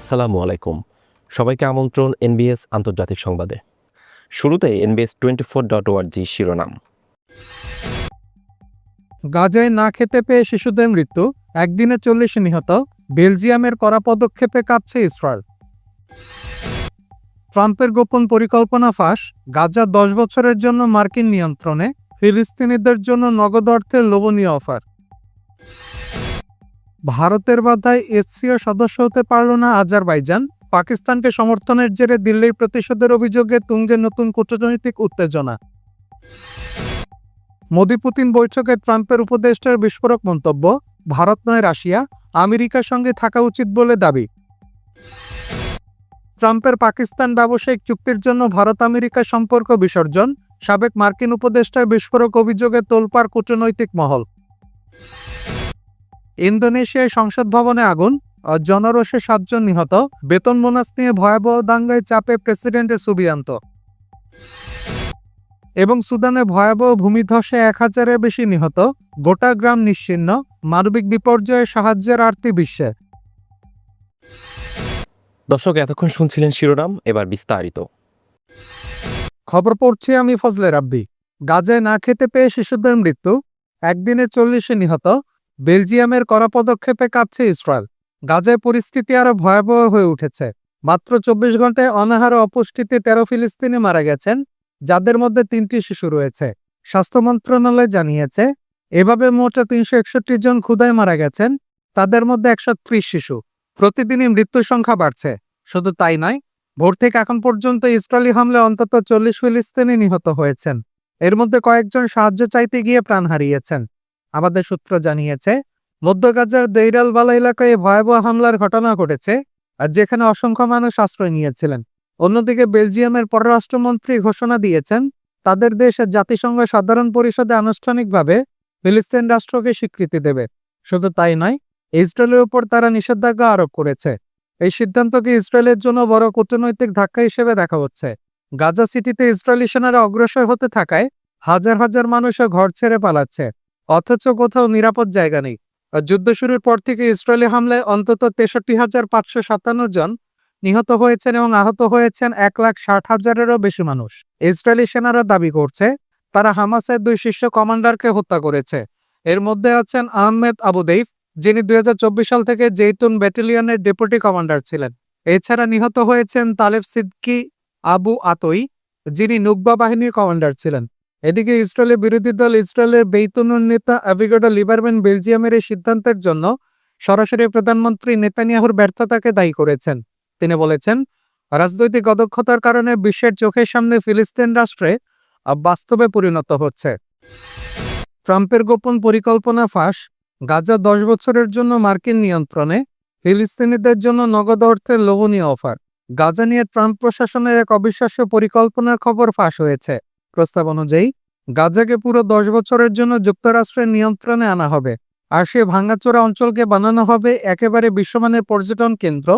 আসসালামু আলাইকুম। সবাইকে আমন্ত্রণ এনবিএস আন্তর্জাতিক সংবাদে। শুরুতে এনবিএস টোয়েন্টি ফোর ডট ওয়ার্জি শিরোনাম। গাজায় না খেতে পেয়ে শিশুদের মৃত্যু, একদিনে চল্লিশ নিহত, বেলজিয়ামের কড়া পদক্ষেপে কাঁপছে ইসরায়েল। ট্রাম্পের গোপন পরিকল্পনা ফাঁস, গাজা দশ বছরের জন্য মার্কিন নিয়ন্ত্রণে, ফিলিস্তিনিদের জন্য নগদ অর্থের লোভনীয় অফার। ভারতের বাধায় এসসিও সদস্য হতে পারল না আজারবাইজান। পাকিস্তানকে সমর্থনের জেরে দিল্লির প্রতিশোধের অভিযোগে তুঙ্গে নতুন কূটনৈতিক উত্তেজনা। মোদি পুতিন বৈঠকে ট্রাম্পের উপদেষ্টার বিস্ফোরক মন্তব্য, ভারত নয় রাশিয়া, আমেরিকার সঙ্গে থাকা উচিত বলে দাবি। ট্রাম্পের পাকিস্তান ব্যবসায়িক চুক্তির জন্য ভারত আমেরিকা সম্পর্ক বিসর্জন, সাবেক মার্কিন উপদেষ্টার বিস্ফোরক অভিযোগে তোলপাড় কূটনৈতিক মহল। ইন্দোনেশিয়ায় সংসদ ভবনে আগুন জনরোষে সাতজন নিহত বেতন বোনাস নিয়ে ভয়াবহ দাঙ্গায় চাপে প্রেসিডেন্টের সুবিয়ান্ত। এবং সুদানে ভয়াবহ ভূমিধসে এক হাজারের বেশি নিহত গোটা গ্রাম নিশ্চিহ্ন মানবিক বিপর্যয়ে সাহায্যের আর্তি বিশ্বে। দর্শক এতক্ষণ শুনছিলেন শিরোনাম এবার বিস্তারিত। খবর পড়ছি আমি ফজলে রাব্বি। গাজায় না খেতে পেয়ে শিশুদের মৃত্যু একদিনে চল্লিশে নিহত বেলজিয়ামের কড়া পদক্ষেপে কাঁপছে ইসরায়েল। গাজায় পরিস্থিতি আরও ভয়াবহ হয়ে উঠেছে। মাত্র চব্বিশ ঘন্টায় অনাহার অপুষ্টিতে তেরো ফিলিস্তিনি মারা গেছেন, যাদের মধ্যে তিনটি শিশু রয়েছে। স্বাস্থ্য মন্ত্রণালয় জানিয়েছে, এভাবে মোট তিনশো একষট্টি জন ক্ষুদায় মারা গেছেন, তাদের মধ্যে একশো ত্রিশ শিশু। প্রতিদিনই মৃত্যুর সংখ্যা বাড়ছে। শুধু তাই নয়, ভোর থেকে এখন পর্যন্ত ইসরায়েলি হামলে অন্তত চল্লিশ ফিলিস্তিনি নিহত হয়েছেন। এর মধ্যে কয়েকজন সাহায্য চাইতে গিয়ে প্রাণ হারিয়েছেন। আমাদের সূত্র জানিয়েছে, মধ্য গাজার দেইরালবালা এলাকায় ভয়াবহ হামলার ঘটনা ঘটেছে, আর যেখানে অসংখ্য মানুষ আশ্রয় নিয়েছিলেন। অন্যদিকে বেলজিয়ামের পররাষ্ট্রমন্ত্রী ঘোষণা দিয়েছেন, তাদের দেশ জাতিসংঘ সাধারণ পরিষদে আনুষ্ঠানিকভাবে ফিলিস্তিন রাষ্ট্রকে স্বীকৃতি দেবে। শুধু তাই নয়, ইসরায়েলের উপর তারা নিষেধাজ্ঞা আরোপ করেছে। এই সিদ্ধান্তকে ইসরায়েলের জন্য বড় কূটনৈতিক ধাক্কা হিসেবে দেখা হচ্ছে। গাজা সিটিতে ইসরায়েলি সেনারা অগ্রসর হতে থাকায় হাজার হাজার মানুষও ঘর ছেড়ে পালাচ্ছে। অথচ কোথাও নিরাপদ জায়গা নেই। যুদ্ধ শুরুর পর থেকে ইসরায়েলি হামলায় অন্তত তেষট্টি হাজার পাঁচশো সাতান্ন জন নিহত হয়েছেন এবং আহত হয়েছেন এক লাখ ষাট হাজারেরও বেশি মানুষ। ইসরায়েলি সেনারা দাবি করছে, তারা হামাসের দুই শীর্ষ কমান্ডারকে হত্যা করেছে। এর মধ্যে আছেন আহমেদ আবুদেইফ যিনি দুই হাজার চব্বিশ সাল থেকে জেইতুন ব্যাটালিয়নের ডেপুটি কমান্ডার ছিলেন। এছাড়া নিহত হয়েছেন তালেব সিদ্দিকি আবু আতই, যিনি নুকবা বাহিনীর কমান্ডার ছিলেন। এদিকে ইসরায়েলের বিরোধী দল ইসরায়েলের বেইতুনুর নেতা অ্যাভিগোডো লিবারম্যান বেলজিয়ামের এই সিদ্ধান্তের জন্য সরাসরি প্রধানমন্ত্রী নেতানিয়াহুর ব্যর্থতাকে দায়ী করেছেন। তিনি বলেছেন, রাজনৈতিক অদক্ষতার কারণে বিশ্বের চোখের সামনে ফিলিস্তিন রাষ্ট্রে বাস্তবে পরিণত হচ্ছে। ট্রাম্পের গোপন পরিকল্পনা ফাঁস, গাজা দশ বছরের জন্য মার্কিন নিয়ন্ত্রণে, ফিলিস্তিনিদের জন্য নগদ অর্থের লোভনীয় অফার। গাজা নিয়ে ট্রাম্প প্রশাসনের এক অবিশ্বাস্য পরিকল্পনার খবর ফাঁস হয়েছে। প্রস্তাব অনুযায়ী, গাজাকে পুরো দশ বছরের জন্য যুক্তরাষ্ট্রের নিয়ন্ত্রণে আনা হবে, আর সে ভাঙ্গাচোরা অঞ্চলকে বানানো হবে একেবারে বিশ্বমানের পর্যটন কেন্দ্র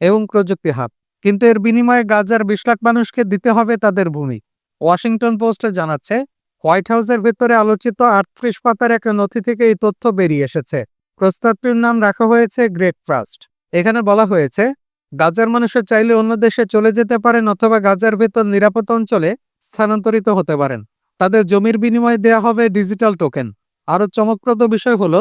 এবং প্রযুক্তি হাব। কিন্তু এর বিনিময়ে গাজার বিশ লাখ মানুষকে দিতে হবে তাদের ভূমি। ওয়াশিংটন পোস্টে জানাচ্ছে, হোয়াইট হাউসের ভেতরে আলোচিত আটত্রিশ পাতার এক নথি থেকে এই তথ্য বেরিয়ে এসেছে। প্রস্তাবটির নাম রাখা হয়েছে গ্রেট ট্রাস্ট। এখানে বলা হয়েছে, গাজার মানুষের চাইলে অন্য দেশে চলে যেতে পারেন অথবা গাজার ভেতর নিরাপদ অঞ্চলে স্থানান্তরিত হতে পারেন। তাদের জমির বিনিময়ে দেয়া হবে ডিজিটাল টোকেন। আরও চমকপ্রদ বিষয় হলো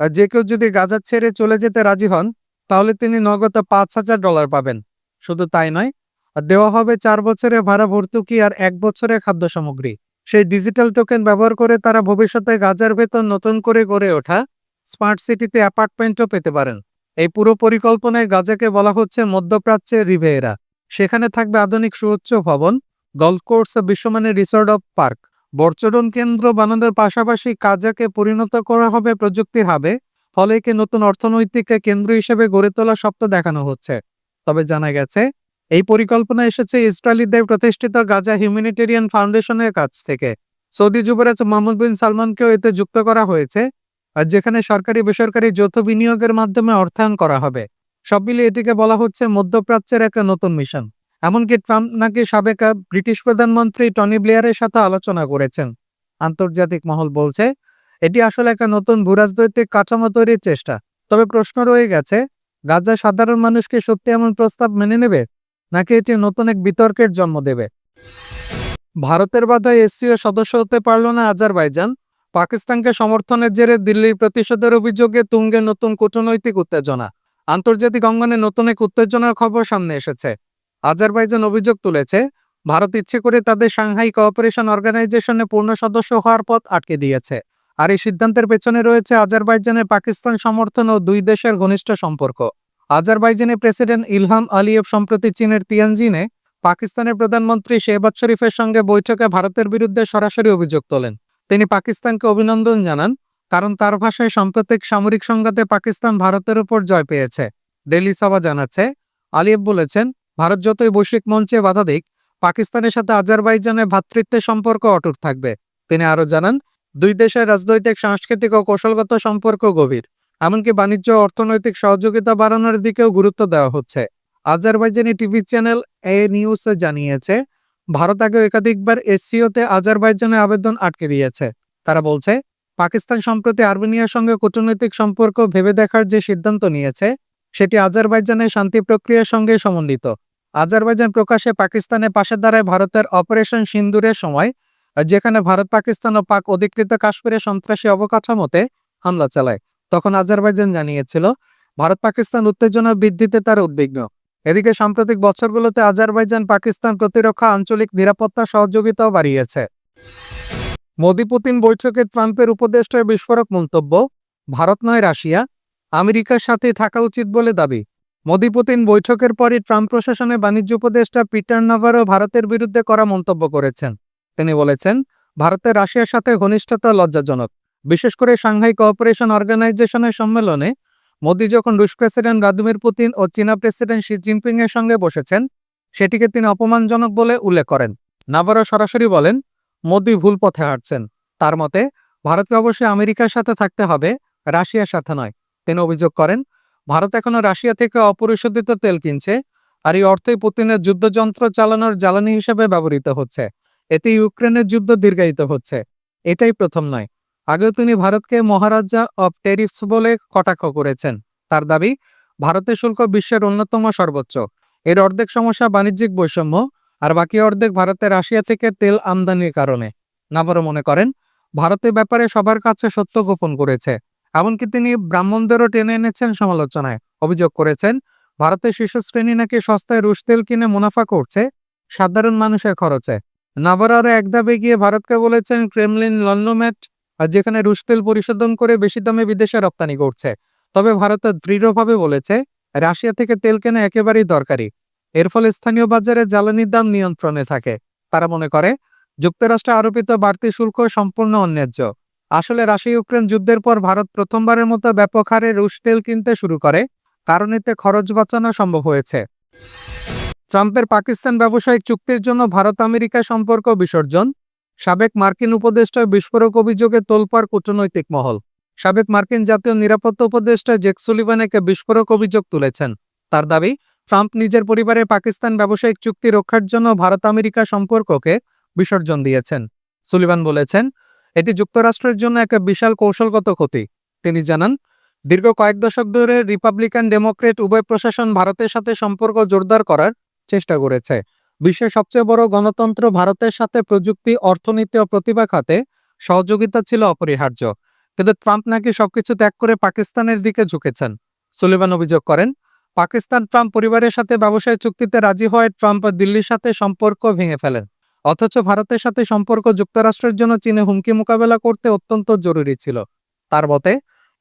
যে কেউ যদি গাজা ছেড়ে চলে যেতে রাজি হন, তাহলে তিনি নগদ পাঁচ হাজার ডলার পাবেন। শুধু তাই নয় দেওয়া হবে চার বছরে ভাড়া ভর্তুকি আর এক বছরে খাদ্য সামগ্রী। সেই ডিজিটাল টোকেন ব্যবহার করে তারা ভবিষ্যতে গাজার ভেতর নতুন করে গড়ে ওঠা স্মার্ট সিটিতে অ্যাপার্টমেন্টও পেতে পারেন। এই পুরো পরিকল্পনায় গাজাকে বলা হচ্ছে মধ্যপ্রাচ্যের রিভেয়েরা সেখানে থাকবে আধুনিক সুউচ্চ ভবন গল্ফ কোর্স বিশ্বমানের রিসর্ট অফ পার্ক পর্যটন কেন্দ্র বানানোর পাশাপাশি কাজাকে পরিণত করা হবে প্রযুক্তির হাবে, ফলে একে নতুন অর্থনৈতিক কেন্দ্র হিসেবে গড়ে তোলা স্বপ্ন দেখানো হচ্ছে। তবে জানা গেছে, এই পরিকল্পনা এসেছে ইসরায়েলিদের প্রতিষ্ঠিত গাজা হিউম্যানিটেরিয়ান ফাউন্ডেশনের কাছ থেকে। সৌদি যুবরাজ মোহাম্মদ বিন সালমানকেও এতে যুক্ত করা হয়েছে, আর যেখানে সরকারি বেসরকারি যৌথ বিনিয়োগের মাধ্যমে অর্থায়ন করা হবে। সব মিলিয়ে এটিকে বলা হচ্ছে মধ্যপ্রাচ্যের এক নতুন মিশন। এমনকি ট্রাম্প নাকি সাবেক ব্রিটিশ প্রধানমন্ত্রী টনি ব্লেয়ারের সাথে আলোচনা করেছেন। আন্তর্জাতিক মহল বলছে, এটি আসলে একটা নতুন ভূরাজনৈতিক কাঠামো তৈরির চেষ্টা। তবে প্রশ্ন রয়ে গেছে, গাজা সাধারণ মানুষকে সত্যি এমন প্রস্তাব মেনে নেবে? নাকি এটি নতুন এক বিতর্কের জন্ম দেবে? ভারতের বাধায় এসসিও সদস্য হতে পারল না আজারবাইজান। পাকিস্তানকে সমর্থনের জেরে দিল্লির প্রতিশোধের অভিযোগে তুঙ্গে নতুন কূটনৈতিক উত্তেজনা। আন্তর্জাতিক অঙ্গনে নতুন এক উত্তেজনার খবর সামনে এসেছে। আজারবাইজান অভিযোগ তুলেছে, ভারত ইচ্ছে করে তাদের সাংহাই কোঅপারেশন অর্গানাইজেশনে পূর্ণ সদস্য হওয়ার পথ আটকে দিয়েছে। আর এই সিদ্ধান্তের পেছনে রয়েছে আজারবাইজানের পাকিস্তান সমর্থন ও দুই দেশের ঘনিষ্ঠ সম্পর্ক। আজারবাইজানের প্রেসিডেন্ট ইলহাম আলিয়েভ, সম্প্রতি চীনের তিয়ানজিনে পাকিস্তানের প্রধানমন্ত্রী শেহবাজ শরীফের সঙ্গে বৈঠকে ভারতের বিরুদ্ধে সরাসরি অভিযোগ তোলেন। তিনি পাকিস্তানকে অভিনন্দন জানান, কারণ তার ভাষায় সাম্প্রতিক সামরিক সংঘাতে পাকিস্তান ভারতের উপর জয় পেয়েছে। ডেলি সভা জানাচ্ছে, আলিয়েভ বলেছেন ভারত যতই বৈশ্বিক মঞ্চে বাধা দিক, পাকিস্তানের সাথে আজারবাইজানের ভ্রাতৃত্বের সম্পর্ক অটুট থাকবে। তিনি আরও জানান, দুই দেশের রাজনৈতিক, সাংস্কৃতিক ও কৌশলগত সম্পর্ক গভীর, এমনকি বাণিজ্য অর্থনৈতিক সহযোগিতা বাড়ানোর দিকেও গুরুত্ব দেওয়া হচ্ছে। আজারবাইজানি টিভি চ্যানেল এ নিউজে জানিয়েছে, ভারত আগেও একাধিকবার এসসিওতে আজারবাইজানের আবেদন আটকে দিয়েছে। তারা বলছে, পাকিস্তান সম্প্রতি আর্মেনিয়ার সঙ্গে কূটনৈতিক সম্পর্ক ভেবে দেখার যে সিদ্ধান্ত নিয়েছে সেটি আজারবাইজানের শান্তি প্রক্রিয়ার সঙ্গে সমন্বিত। আজারবাইজান প্রকাশ্যে পাকিস্তানের পাশে দাঁড়ায় ভারতের অপারেশন সিন্দুরের সময়, যেখানে ভারত, পাকিস্তান ও পাক অধিকৃত কাশ্মীরে সন্ত্রাসী অবকাঠামোতে হামলা চালায়। তখন আজারবাইজান জানিয়েছিল, ভারত, পাকিস্তান উত্তেজনা বৃদ্ধিতে তার উদ্বিগ্ন। এদিকে সাম্প্রতিক বছরগুলোতে আজারবাইজান পাকিস্তান প্রতিরক্ষা, আঞ্চলিক নিরাপত্তা সহযোগিতাও বাড়িয়েছে। মোদি পুতিন বৈঠকে ট্রাম্পের উপদেষ্টার বিস্ফোরক মন্তব্য, ভারত নয় রাশিয়া আমেরিকার সাথে থাকা উচিত বলে দাবি। মোদি পুতিন বৈঠকের পরই ট্রাম্প প্রশাসনে বাণিজ্য উপদেষ্টা পিটার নাভারও ভারতের বিরুদ্ধে করা মন্তব্য করেছেন। তিনি বলেছেন, ভারতের রাশিয়ার সাথে ঘনিষ্ঠতা লজ্জাজনক। বিশেষ করে সাংহাই কোঅপারেশন অর্গানাইজেশনের সম্মেলনে মোদি যখন রুশ প্রেসিডেন্ট ভ্লাদিমির পুতিন ও চীনা প্রেসিডেন্ট শি জিনপিং এর সঙ্গে বসেছেন, সেটিকে তিনি অপমানজনক বলে উল্লেখ করেন। নাভারো সরাসরি বলেন, মোদি ভুল পথে হাঁটছেন। তার মতে, ভারতকে অবশ্যই আমেরিকার সাথে থাকতে হবে, রাশিয়ার সাথে নয়। তিনি অভিযোগ করেন, ভারত এখনও রাশিয়া থেকে অপরিশোধিত তেল কিনছে আর এই অর্থই পুতিনের যুদ্ধযন্ত্র চালানোর জ্বালানি হিসেবে ব্যবহৃত হচ্ছে। এতে ইউক্রেনের যুদ্ধ দীর্ঘায়িত হচ্ছে। এটাই প্রথম নয়। আগেও তিনি ভারতকে মহারাজা অব টেরিফস বলে কটাক্ষ করেছেন। তার দাবি, ভারতের শুল্ক বিশ্বের অন্যতম সর্বোচ্চ। এর অর্ধেক সমস্যা বাণিজ্যিক বৈষম্য আর বাকি অর্ধেক ভারতে রাশিয়া থেকে তেল আমদানির কারণে। নাবারও মনে করেন ভারতের ব্যাপারে সবার কাছে সত্য গোপন করেছে। এমনকি তিনি ব্রাহ্মণদেরও টেনে এনেছেন সমালোচনায়। অভিযোগ করেছেন, ভারতের শীর্ষ শ্রেণি নাকি সস্তায় রুশ তেল কিনে মুনাফা করছে? সাধারণ মানুষের খরচে। নাবার আরও এক গিয়ে ভারতকে বলেছেন, ক্রেমলিন লন্ডোম্যাট যেখানে রুশ তেল পরিশোধন করে বেশি দামে বিদেশে রপ্তানি করছে। তবে ভারত দৃঢ়ভাবে বলেছে, রাশিয়া থেকে তেল কেনা একেবারেই দরকারি। এর ফলে স্থানীয় বাজারে জ্বালানির দাম নিয়ন্ত্রণে থাকে। তারা মনে করে, যুক্তরাষ্ট্রে আরোপিত বাড়তি শুল্ক সম্পূর্ণ অন্যায্য। আসলে রাশিয়া ইউক্রেন যুদ্ধের পর ভারত প্রথমবারের মতো ব্যাপক হারে রুশ তেল কিনতে শুরু করে, কারণ এতে খরচ বাঁচানো সম্ভব হয়েছে। ট্রাম্পের পাকিস্তান ব্যবসায়িক চুক্তির জন্য ভারত আমেরিকা সম্পর্ক বিসর্জন, সাবেক মার্কিন উপদেষ্টার বিস্ফোরক অভিযোগে তোলপাড় কূটনৈতিক মহল। সাবেক মার্কিন জাতীয় নিরাপত্তা উপদেষ্টা জেক সুলিভান একে বিস্ফোরক অভিযোগ তুলেছেন। তার দাবি, ট্রাম্প নিজের পরিবারে পাকিস্তান ব্যবসায়িক চুক্তি রক্ষার জন্য ভারত আমেরিকা সম্পর্ককে বিসর্জন দিয়েছেন। সুলিভান বলেছেন এটি যুক্তরাষ্ট্রের জন্য একটা বিশাল কৌশলগত ক্ষতি। তিনি জানান, দীর্ঘ কয়েক দশক ধরে রিপাবলিকান ডেমোক্রেট উভয় প্রশাসন ভারতের সাথে সম্পর্ক জোরদার করার চেষ্টা করেছে। বিশ্বের সবচেয়ে বড় গণতন্ত্র ভারতের সাথে প্রযুক্তি, অর্থনীতি ও প্রতিভা খাতে সহযোগিতা ছিল অপরিহার্য। কিন্তু ট্রাম্প নাকি সবকিছু ত্যাগ করে পাকিস্তানের দিকে ঝুঁকেছেন। সুলিভান অভিযোগ করেন পাকিস্তান ট্রাম্প পরিবারের সাথে ব্যবসায় চুক্তিতে রাজি হওয়ায় ট্রাম্প দিল্লির সাথে সম্পর্ক ভেঙে ফেলেন। অথচ ভারতের সাথে সম্পর্ক যুক্তরাষ্ট্রের জন্য চীনে হুমকি মোকাবেলা করতে অত্যন্ত জরুরি ছিল। তার মতে,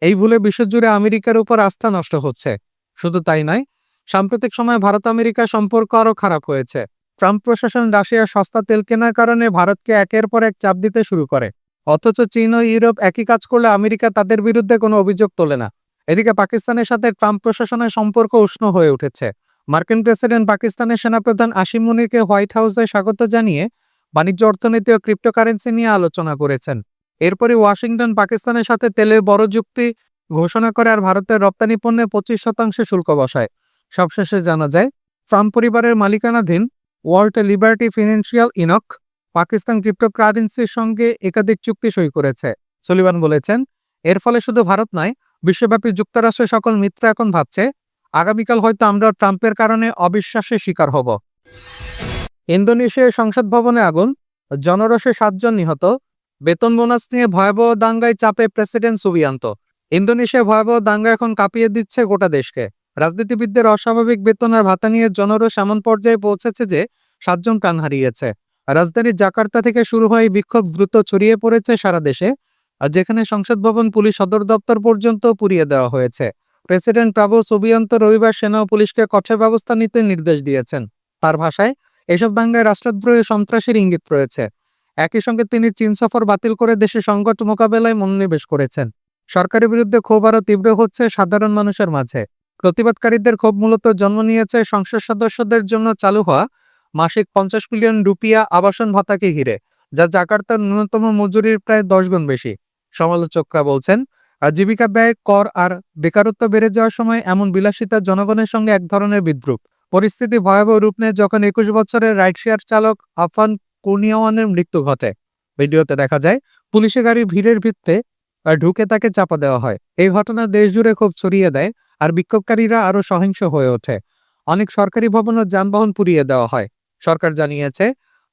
এই ভুলে বিশ্বজুড়ে আমেরিকার উপর আস্থা নষ্ট হচ্ছে। শুধু তাই নয়, সাম্প্রতিক সময়ে ভারত আমেরিকা সম্পর্ক আরও খারাপ হয়েছে। ট্রাম্প প্রশাসন রাশিয়ার সস্তা তেল কেনার কারণে ভারতকে একের পর এক চাপ দিতে শুরু করে। অথচ চীন ও ইউরোপ একই কাজ করলে আমেরিকা তাদের বিরুদ্ধে কোনো অভিযোগ তোলে না। এদিকে পাকিস্তানের সাথে ট্রাম্প প্রশাসনের সম্পর্ক উষ্ণ হয়ে উঠেছে। মার্কিন প্রেসিডেন্ট পাকিস্তানের সেনাপ্রধান আসিম মুনিরকে হোয়াইট হাউসে স্বাগত জানিয়ে বাণিজ্য, অর্থনীতি ও ক্রিপ্টোকারেন্সি নিয়ে আলোচনা করেছেন। এরপরই ওয়াশিংটন, পাকিস্তানের সাথে তেলের বড় চুক্তি ঘোষণা করে আর ভারতের রপ্তানি পণ্যে পঁচিশ শতাংশে শুল্ক বসায়। সবশেষে জানা যায়, ট্রাম্প পরিবারের মালিকানাধীন World Liberty Financial Inc Pakistan ক্রিপ্টোকারেন্সির সঙ্গে একাধিক চুক্তি সই করেছে। সলিবান বলেছেন, এর ফলে শুধু ভারত নয়, বিশ্বব্যাপী যুক্তরাষ্ট্রের সকল মিত্র এখন ভাবছে আগামীকাল হয়তো আমরা ট্রাম্পের কারণে অবিশ্বাসের শিকার হব। ইন্দোনেশিয়ায় সংসদ ভবনে আগুন জনরসে সাতজন নিহত, বেতন বোনাস নিয়ে ভয়াবহ দাঙ্গায় চাপে প্রেসিডেন্ট সুবিয়ান্ত। ইন্দোনেশিয়া ভয়াবহ দাঙ্গা এখন কাঁপিয়ে দিচ্ছে গোটা দেশকে। রাজনীতিবিদদের অস্বাভাবিক বেতন আর ভাতা নিয়ে জনরস এমন পর্যায়ে পৌঁছেছে যে সাতজন প্রাণ হারিয়েছে। রাজধানী জাকার্তা থেকে শুরু হয় বিক্ষোভ দ্রুত ছড়িয়ে পড়েছে সারা দেশে, যেখানে সংসদ ভবন, পুলিশ সদর দপ্তর পর্যন্ত পুড়িয়ে দেওয়া হয়েছে। প্রেসিডেন্ট প্রাবো সুবিয়ন্ত রবিবার সেনা ও পুলিশকে কঠোর ব্যবস্থা নিতে নির্দেশ দিয়েছেন। তার ভাষায়, এসব দাঙ্গায় রাষ্ট্রদ্রোহী সন্ত্রাসীর ইঙ্গিত রয়েছে। একই সঙ্গে তিনি চীন সফর বাতিল করে দেশে সংকট মোকাবেলায় মনোনিবেশ করেছেন। সরকারের বিরুদ্ধে ক্ষোভ আরও তীব্র হচ্ছে সাধারণ মানুষের মাঝে। প্রতিবাদকারীদের ক্ষোভ মূলত জন্ম নিয়েছে সংসদ সদস্যদের জন্য চালু হওয়া মাসিক পঞ্চাশ মিলিয়ন রুপিয়া আবাসন ভাতাকে ঘিরে, যা জাকার্তার ন্যূনতম মজুরির প্রায় দশ গুণ বেশি। সমালোচকরা বলছেন জীবিকা ব্যয়, কর আর বেকারত্ব বেড়ে যাওয়ার সময় এমন বিলাসিতা জনগণের সঙ্গে এক ধরনের বিদ্রুপ। পরিস্থিতি ভয়াবহ রূপ নেয় যখন একুশ বছরের রাইড শেয়ার চালক আফান কুর্নিয়াওয়ানের মৃত্যু ঘটে। ভিডিওতে দেখা যায়, পুলিশে গাড়ি ভিড়ের ভিত্তে ঢুকে তাকে চাপা দেওয়া হয়। এই ঘটনা দেশ জুড়ে খুব ছড়িয়ে দেয় আর বিক্ষোভকারীরা আরও সহিংস হয়ে ওঠে। অনেক সরকারি ভবন ও যানবাহন পুড়িয়ে দেওয়া হয়। সরকার জানিয়েছে,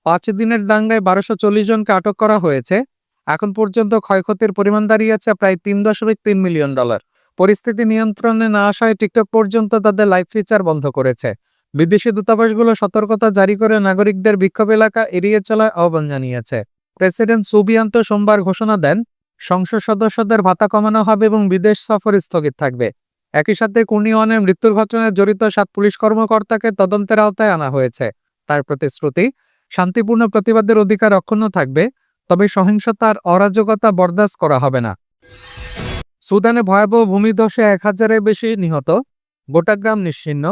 পাঁচ দিনের দাঙ্গায় বারোশো চল্লিশ জনকে আটক করা হয়েছে। এখন পর্যন্ত ক্ষয়ক্ষতির পরিমাণ দাঁড়িয়েছে প্রায় তিন দশমিক তিন মিলিয়ন ডলার। পরিস্থিতি নিয়ন্ত্রণে না আসায় টিকটক পর্যন্ত তাদের লাইভ ফিচার বন্ধ করেছে। বিদেশি দূতাবাসগুলো সতর্কতা জারি করে নাগরিকদের বিক্ষোভ এলাকা এড়িয়ে চলার আহ্বান জানিয়েছে। প্রেসিডেন্ট সুবিয়ান্ত সোমবার ঘোষণা দেন, সংসদ সদস্যদের ভাতা কমানো হবে এবং বিদেশ সফর স্থগিত থাকবে। একই সাথে কুর্নিওয়ানের মৃত্যুর ঘটনায় জড়িত সাত পুলিশ কর্মকর্তাকে তদন্তের আওতায় আনা হয়েছে। তার প্রতিশ্রুতি, শান্তিপূর্ণ প্রতিবাদের অধিকার অক্ষুণ্ণ থাকবে তবে সহিংসতার অরাজকতা বরদাস্ত করা হবে না। সুদানে ভয়াবহ ভূমিধসে এক হাজারের বেশি নিহত, গোটা গ্রাম নিশ্চিহ্ন,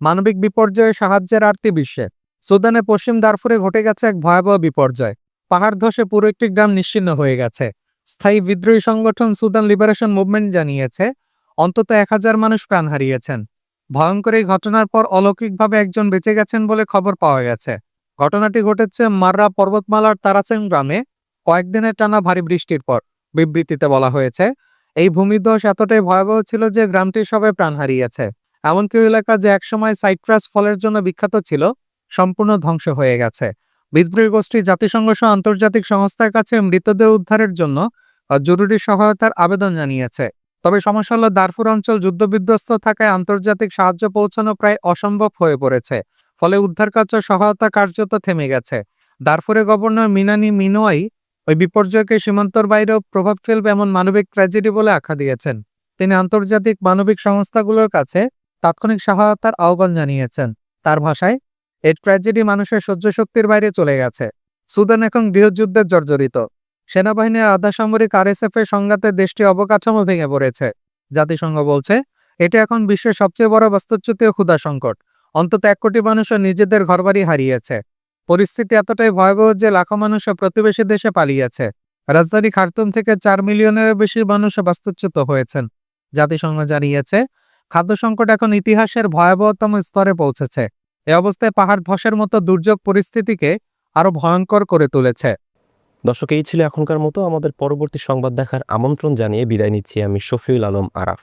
মানবিক বিপর্যয়ে সাহায্যের আরতি বিশ্বে। সুদানে পশ্চিম দারফুরে ঘটে গেছে এক ভয়াবহ বিপর্যয়। পাহাড় ধসে পুরো একটি গ্রাম নিশ্চিহ্ন হয়ে গেছে। স্থায়ী বিদ্রোহী সংগঠন সুদান লিবারেশন মুভমেন্ট জানিয়েছে, অন্তত এক হাজার মানুষ প্রাণ হারিয়েছেন। ভয়ঙ্কর এই ঘটনার পর অলৌকিকভাবে একজন বেঁচে গেছেন বলে খবর পাওয়া গেছে। ঘটনাটি ঘটেছে মাররা পর্বতমালার তারাচেন গ্রামে। কয়েকদিনের টানা ভারী বৃষ্টির পর বিবৃতিতে বলা হয়েছে, এই ভূমিধস এতটাই ভয়াবহ ছিল যে গ্রামটির সবাই প্রাণ হারিয়েছে। এমনকি এলাকা যে একসময় সাইট্রাস ফলের জন্য বিখ্যাত ছিল, সম্পূর্ণ ধ্বংস হয়ে গেছে। বিদ্রোহী গোষ্ঠী জাতিসংঘ সহ আন্তর্জাতিক সংস্থার কাছে মৃতদেহ উদ্ধারের জন্য জরুরি সহায়তার আবেদন জানিয়েছে। তবে সমস্যা হলো দারফুর অঞ্চল যুদ্ধবিধ্বস্ত থাকায় আন্তর্জাতিক সাহায্য পৌঁছানো প্রায় অসম্ভব হয়ে পড়েছে, ফলে উদ্ধার কার্য সহায়তা কার্যত থেমে গেছে। দারফুরে গভর্নর মিনানি মিনোয়াই ওই বিপর্যয়কে সীমান্তর বাইরেও প্রভাব ফেলবে এমন মানবিক ট্র্যাজেডি বলে আখ্যা দিয়েছেন। তিনি আন্তর্জাতিক মানবিক সংস্থাগুলোর কাছে তাৎক্ষণিক সহায়তার আহ্বান জানিয়েছেন। তার ভাষায়, এই ট্র্যাজেডি মানুষের সহ্য শক্তির বাইরে চলে গেছে। সুদান এখন গৃহযুদ্ধের জর্জরিত। সেনাবাহিনীর আধা সামরিক আরএসএফ এর সংঘাতে দেশটি অবকাঠামো ভেঙে পড়েছে। জাতিসংঘ বলছে, এটি এখন বিশ্বের সবচেয়ে বড় বাস্তুচ্যুতীয় ক্ষুধা সংকট। অন্তত এক কোটি মানুষও নিজেদের ঘরবাড়ি হারিয়েছে। পরিস্থিতি এতটাই ভয়াবহ যে লাখো মানুষও প্রতিবেশী দেশে পালিয়েছে। রাজধানী খার্তুম থেকে চার মিলিয়নের বেশি মানুষ বাস্তুচ্যুত হয়েছেন। জাতিসংঘ জানিয়েছে, খাদ্য সংকট এখন ইতিহাসের ভয়াবহতম স্তরে পৌঁছেছে। এ অবস্থায় পাহাড় ধসের মতো দুর্যোগ পরিস্থিতিকে আরও ভয়ঙ্কর করে তুলেছে। দর্শক, এই ছিল এখনকার মতো। আমাদের পরবর্তী সংবাদ দেখার আমন্ত্রণ জানিয়ে বিদায় নিচ্ছি আমি শফিউল আলম আরাফ।